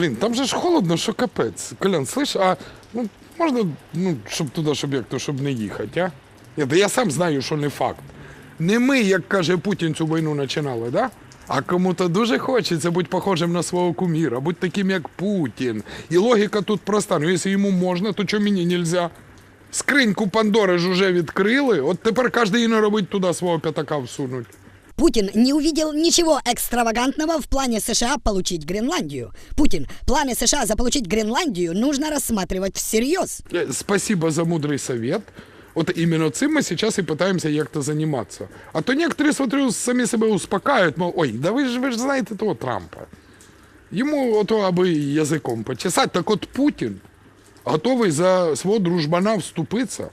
Блін, там же ж холодно, що капець. Колян, слиш, а ну, можна, ну, щоб туди, щоб як щоб не їхати, а? Да я сам знаю, що не факт. Не ми, як каже Путін, цю війну починали, да? А кому-то дуже хочеться бути похожим на свого куміра, бути таким, як Путін. І логіка тут проста. Ну, якщо йому можна, то чому мені нельзя? Скриньку Пандори ж уже відкрили, от тепер кожен не робить туди свого п'ятака всунуть. Путин не увидел ничего экстравагантного в плане США получить Гренландию. Путин, планы США заполучить Гренландию нужно рассматривать всерьез. Э, Спасибо за мудрый совет. Вот именно цим мы сейчас и пытаемся як-то заниматься. А то некоторые, смотрю, самі себе успокаивают, мол, ой, да ви ж, ви ж знаєте того Трампа. Йому ото аби язиком почесать. Так от Путін готовий за свого дружбана вступитися.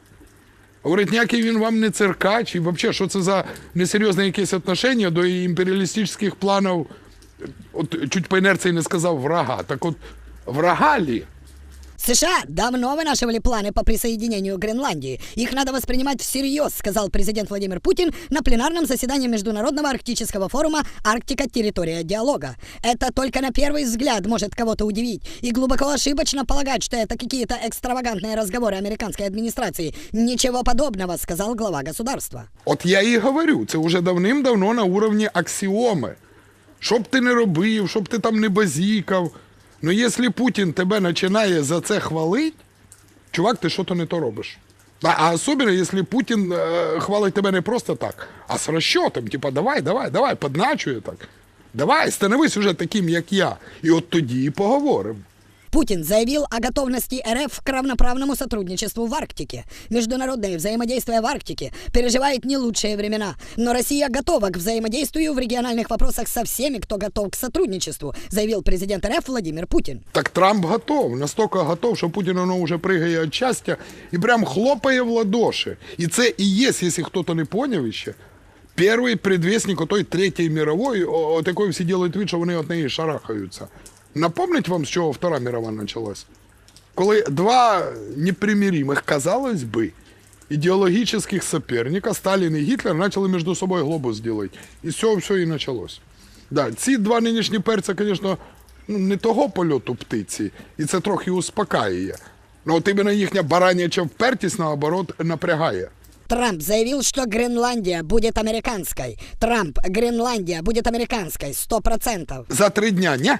Говорить, ніякий він вам не циркач, і взагалі, що це за несерйозне якесь отношення до імперіалістичних планів, от чуть по інерції не сказав врага. Так от врага лі? США давно вынашивали планы по присоединению Гренландии. Их надо воспринимать всерьез, сказал президент Владимир Путин на пленарном заседании Международного арктического форума «Арктика. Территория диалога». Это только на первый взгляд может кого-то удивить. И глубоко ошибочно полагать, что это какие-то экстравагантные разговоры американской администрации. Ничего подобного, сказал глава государства. От я і говорю, це вже давним-давно на уровні аксіоми. Що б ти не робив, щоб ти там не базікав. Ну, якщо Путін тебе починає за це хвалити, чувак, ти що то не то робиш. А, а особливо, якщо Путін е, хвалить тебе не просто так, а з розчотом, типа, давай, давай, давай, подначує так. Давай, становись уже таким, як я. І от тоді і поговоримо. Путин заявил о готовности РФ к равноправному сотрудничеству в Арктике. Международное взаимодействие в Арктике переживает не лучшие времена, но Россия готова к взаимодействию в региональных вопросах со всеми, кто готов к сотрудничеству, заявил президент РФ Владимир Путин. Так Трамп готов, настільки готов, що Путін воно вже пригає від щастя і прям хлопає в ладоші. І це і є, якщо хтось не поняв ще, перший предвестник отой Третьої мирової, о, о, такої всі роблять вид, що вони від неї шарахаються. Напомнить вам, з чого Втора мирова почалась? Коли два непримиримих, казалось би, ідеологічних соперника, Сталін і Гітлер, почали між собою глобус робити. І з цього все і почалось. Да, ці два нинішні перця, звісно, ну, не того польоту птиці, і це трохи успокаює. Ну, от іменно їхня бараняча впертість, наоборот, напрягає. Трамп заявил, что Гренландия будет американской. Трамп, Гренландия будет американской, сто процентов. За три дня, ні?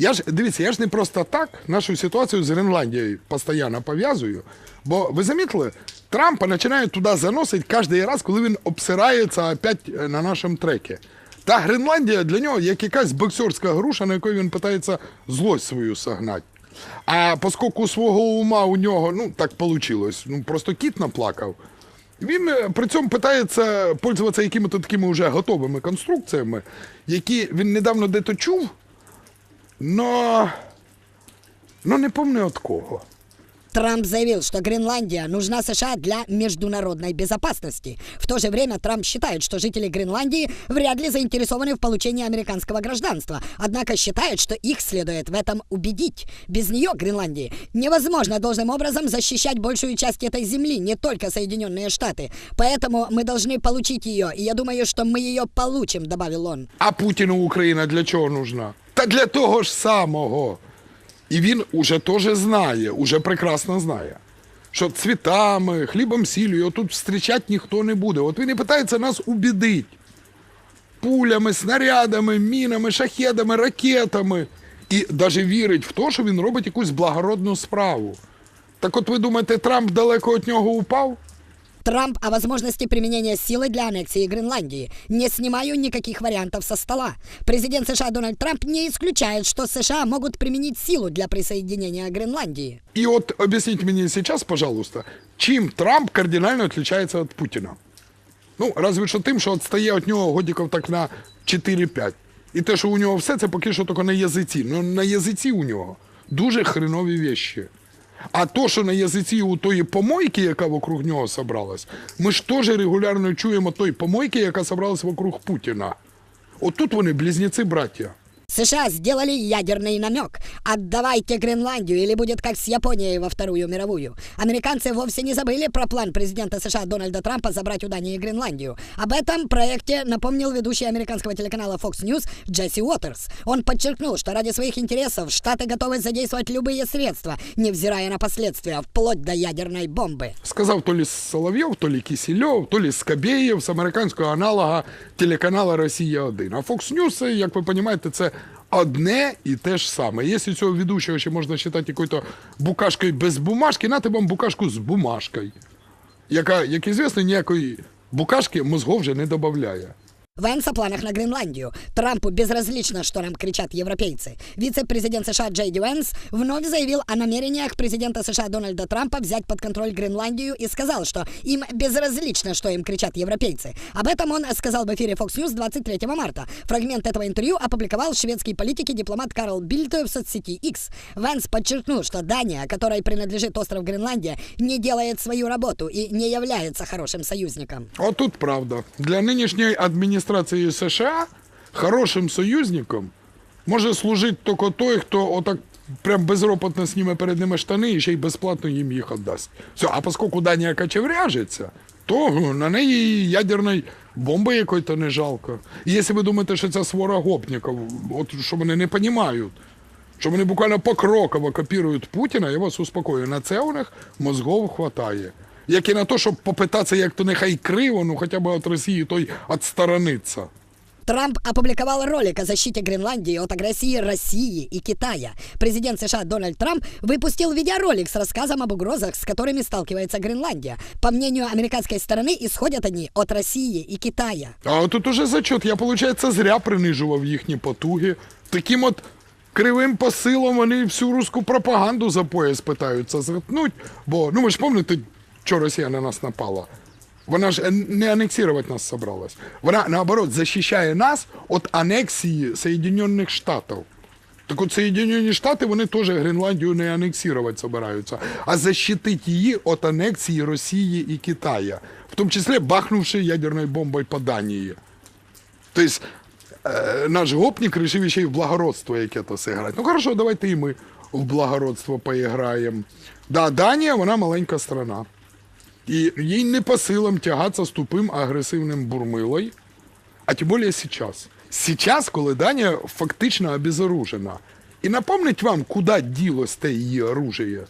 Я ж, дивіться, я ж не просто так нашу ситуацію з Гренландією постійно пов'язую. Бо ви замітили, Трампа починають туди заносити кожен раз, коли він обсирається опять е, на нашому трекі. Та Гренландія для нього як якась боксерська груша, на якої він намагається злость свою согнати. А оскільки свого ума у нього, ну так вийшло, ну просто кіт наплакав. Він е, при цьому питається пользуватися якими-то такими вже готовими конструкціями, які він недавно де-то чув, но, но не помню от кого. Трамп заявил, что Гренландия нужна США для международной безопасности. В то же время Трамп считает, что жители Гренландии вряд ли заинтересованы в получении американского гражданства, однако считает, что их следует в этом убедить. Без нее, Гренландии, невозможно должным образом защищать большую часть этой земли, не только Соединенные Штаты. Поэтому мы должны получить ее, и я думаю, что мы ее получим, добавил он. А Путіну Україна для чого нужна? Та для того ж самого. І він уже теж знає, уже прекрасно знає, що цвітами, хлібом сіллю його тут зустрічати ніхто не буде. От він і питається нас убідити. Пулями, снарядами, мінами, шахедами, ракетами. І навіть вірить в те, що він робить якусь благородну справу. Так от ви думаєте, Трамп далеко від нього упав? Трамп о возможности применения силы для аннексии Гренландии. Не снимаю никаких вариантов со стола. Президент США Дональд Трамп не исключает, что США могут применить силу для присоединения Гренландии. І от об'ясніть мені зараз, пожалуйста, чим Трамп кардинально відрізняється від Путіна? Ну, разве що тим, що відстає від нього годиків так на 4-5. І те, що у нього все це поки що тільки на язиці. Ну, на язиці у нього дуже хренові вещі. А то, що на язиці у тої помойки, яка вокруг нього собралась, ми ж теж регулярно чуємо той помойки, яка собралась вокруг Путіна. Отут вони близнеці браття. США сделали ядерный намек. Отдавайте Гренландию, или будет как с Японией во Вторую мировую. Американцы вовсе не забыли про план президента США Дональда Трампа забрать у Дании Гренландию. Об этом проекте напомнил ведущий американского телеканала Fox News Джесси Уотерс. Он подчеркнул, что ради своих интересов Штаты готовы задействовать любые средства, невзирая на последствия, вплоть до ядерной бомбы. Сказав то лі Соловйов, то лі Кисельов, то лі Скабєєв з американського аналога телеканала Росія 1 А Fox News, як ви розумієте, це одне і те ж саме. Якщо цього ведучого ще можна вважати якою-то букашкою без бумажки, нате вам букашку з бумажкою, яка, як звісно, ніякої букашки мозгов вже не додає. Венс о планах на Гренландию. Трампу безразлично, что нам кричат европейцы. Вице-президент США Джей Ди Венс вновь заявил о намерениях президента США Дональда Трампа взять под контроль Гренландию и сказал, что им безразлично, что им кричат европейцы. Об этом он сказал в эфире Fox News 23 марта. Фрагмент этого интервью опубликовал шведский политик и дипломат Карл Бильд в соцсети X. Венс подчеркнул, что Дания, которой принадлежит остров Гренландия, не делает свою работу и не является хорошим союзником. Отут правда. Для нинішньої адміністрації США хорошим союзником може служити тільки той, хто отак прям безропотно зніме перед ними штани і ще й безплатно їм їх віддасть. Все, а оскільки Данія качевряжеться, то на неї ядерної бомби якої-то не жалко. І якщо ви думаєте, що це свора гопників, от що вони не розуміють, що вони буквально покроково копірують Путіна, я вас успокою, на це у них мозгов хватає Як і на те, щоб попитатися, як то нехай криво, ну хоча б від Росії той відсторониться. Трамп опубликовал ролик о защите Гренландии от агрессии России и Китая. Президент США Дональд Трамп выпустил видеоролик с рассказом об угрозах, с которыми сталкивается Гренландия. По мнению американской стороны, исходят они от России и Китая. А тут уже зачет. Я, виходить, зря принижував їхні потуги. Таким от кривим посилом вони всю руську пропаганду за пояс питаються згатнуть. Бо, ну ви ж пам'ятаєте, що Росія на нас напала? Вона ж е, не анексувати нас собралась. Вона, наоборот, захищає нас від анексії Соєдинених Штатів. Так от Соєдинені Штати, вони теж Гренландію не анексувати собираються, а защитити її від анексії Росії і Китая, в тому числі бахнувши ядерною бомбою по Данії. Тобто наш гопник вирішив ще й в благородство яке-то зіграти. Ну хорошо, давайте і ми в благородство поіграємо. Да, Данія, вона маленька страна. І їй не по силам тягатися з тупим агресивним бурмилою, а тим більше зараз. Сейчас, коли Данія фактично обезоружена. І напомнить вам, куди ділось те її оружие.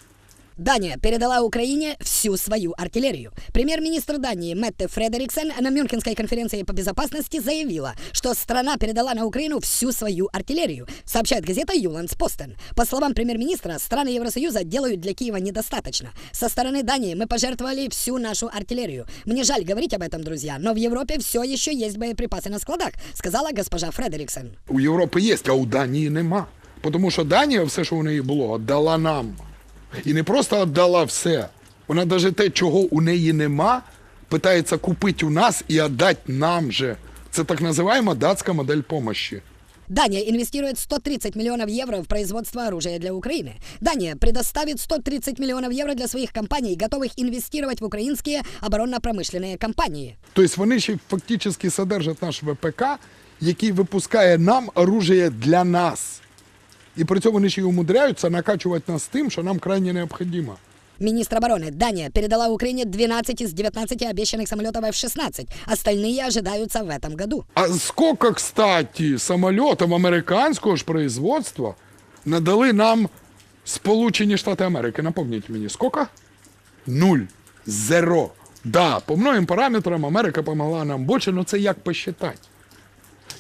Дания передала Украине всю свою артиллерию. Премьер-министр Дании Метте Фредериксен на Мюнхенской конференции по безопасности заявила, что страна передала на Украину всю свою артиллерию, сообщает газета Юландс Постен. По словам премьер-министра, страны Евросоюза делают для Киева недостаточно. Со стороны Дании мы пожертвовали всю нашу артиллерию. Мне жаль говорить об этом, друзья, но в Европе все еще есть боеприпасы на складах, сказала госпожа Фредериксен. У Європи є, а у Данії нема. Тому що Данія все, що у неї було, віддала нам. І не просто віддала все. Вона навіть те, чого у неї нема, питається купити у нас і віддати нам же. Це так називаємо датська модель помощі. Дания инвестирует 130 миллионов евро в производство оружия для Украины. Дания предоставит 130 миллионов евро для своих компаний, готовых инвестировать в украинские оборонно-промышленные компании. Тобто вони ще фактично содержать наш ВПК, який випускає нам оружие для нас. І при цьому вони ще й умудряються накачувати нас тим, що нам крайне необхідно. Министр обороны Дания передала Украине 12 из 19 обещанных самолетов F-16. Остальные ожидаются в этом году. А сколько, кстати, самолетов американського ж производства надали нам Сполучені Штати Америки? Напомніть мені, сколько? Нуль. Зеро. Да, по многим параметрам Америка помогла нам більше, але це як посчитати.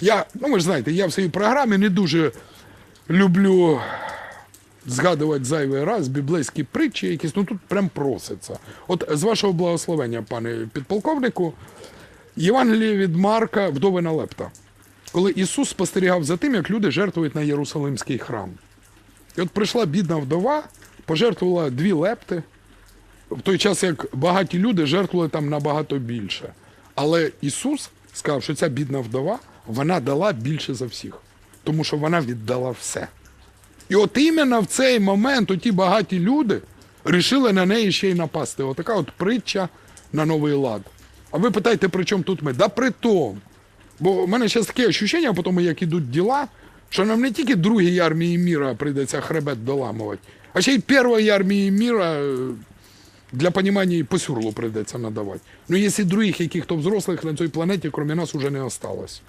Я, ну ви ж знаєте, я в своїй програмі не дуже люблю згадувати зайвий раз біблейські притчі якісь, ну тут прям проситься. От з вашого благословення, пане підполковнику, Євангеліє від Марка вдовина Лепта. Коли Ісус спостерігав за тим, як люди жертвують на Єрусалимський храм. І от прийшла бідна вдова, пожертвувала дві лепти, в той час як багаті люди жертвували там набагато більше. Але Ісус сказав, що ця бідна вдова, вона дала більше за всіх, тому що вона віддала все. І от іменно в цей момент оті багаті люди рішили на неї ще й напасти. Отака от притча на новий лад. А ви питаєте, при чому тут ми? Да при тому. Бо в мене зараз таке по тому як ідуть діла, що нам не тільки другій армії міра прийдеться хребет доламувати, а ще й першої армії міра е, для понімання і по сюрлу прийдеться надавати. Ну, якщо других яких-то взрослих на цій планеті, крім нас, уже не осталось.